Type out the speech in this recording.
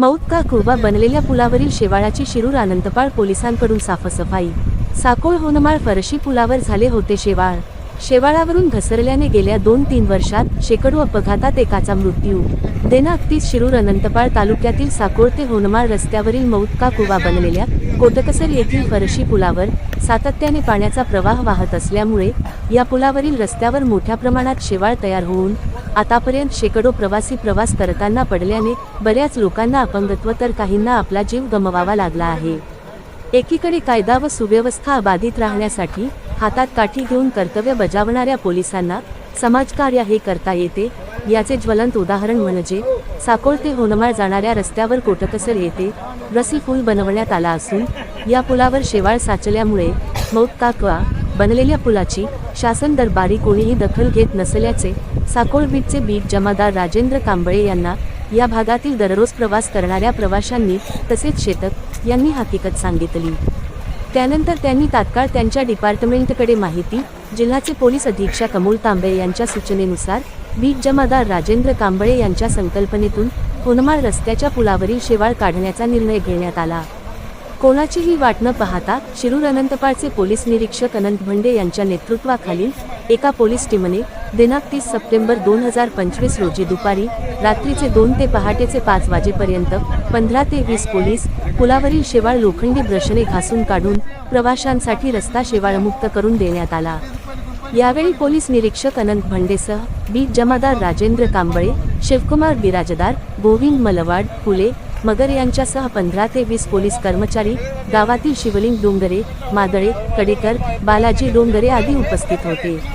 मौत का कुर्बा बनलेल्या पुलावरील शेवाळाची शिरूर आनंदपाळ पोलिसांकडून साफसफाई. साकोळ होनमाळ फरशी पुलावर झाले होते शेवाळ. शेवाळावरून घसरल्याने गेल्या दोन तीन वर्षात शेकडो अपघातात एकाचा मृत्यू. देनाअक्तीस शिरूर अनंतपाळ तालुक्यातील साकोळ ते होनमाळ रस्त्यावरील मौत का कुवा बनलेल्या कोटकसर येथील फरशी पुलावर सातत्याने पाण्याचा प्रवाह वाहत असल्यामुळे या पुलावरील रस्त्यावर मोठ्या प्रमाणात शेवाळ तयार होऊन आतापर्यंत शेकडो प्रवासी प्रवास करताना पडल्याने बऱ्याच लोकांना अपंगत्व तर काहींना आपला जीव गमवावा लागला आहे. एकीकडे कायदा व सुव्यवस्था अबाधित राहण्यासाठी हातात काठी घेऊन कर्तव्य बजावणाऱ्या पोलिसांना समाजकार्य हे करता येते याचे ज्वलंत उदाहरण म्हणजे साकोळ ते होनमाळ जाणाऱ्या रस्त्यावर कोटकसर येथे रसी पूल बनवण्यात आला असून या पुलावर शेवाळ साचल्यामुळे मौत काकवा बनलेल्या पुलाची शासन दरबारी कोणीही दखल घेत नसल्याचे साकोळबीटचे बीट जमादार राजेंद्र कांबळे यांना या भागातील दररोज प्रवास करणाऱ्या प्रवाशांनी तसेच शेतक यांनी हकीकत सांगितली. त्यानंतर त्यांनी तात्काळ त्यांच्या डिपार्टमेंटकडे माहिती जिल्ह्याचे पोलीस अधीक्षक अमोल तांबे यांच्या सूचनेनुसार बीट जमादार राजेंद्र कांबळे यांच्या संकल्पनेतून होनमाळ रस्त्याच्या पुलावरील शेवाळ काढण्याचा निर्णय घेण्यात आला. कोणाचीही वाट न पाहता शिरूर अनंतपाळचे पोलीस निरीक्षक अनंत भंडे यांच्या नेतृत्वाखालील एका पोलीस टीमने दिनांक तीस सप्टेंबर दोन हजार पंचवीस रोजी दुपारी रात्रीचे दोन ते पहाटेचे पाच वाजेपर्यंत पंधरा ते वीस पोलीस पुलावरील शेवाळ लोखंडी ब्रशने घासून काढून प्रवाशांसाठी रस्ता शेवाळमुक्त करून देण्यात आला. यावेळी पोलीस निरीक्षक अनंत भंडेसह बीट जमादार राजेंद्र कांबळे शिवकुमार बिराजदार गोविंद मलवाड फुले मगर यांच्यासह पंधरा ते वीस पोलीस कर्मचारी गावातील शिवलिंग डोंगरे मादळे कडेकर बालाजी डोंगरे आदी उपस्थित होते.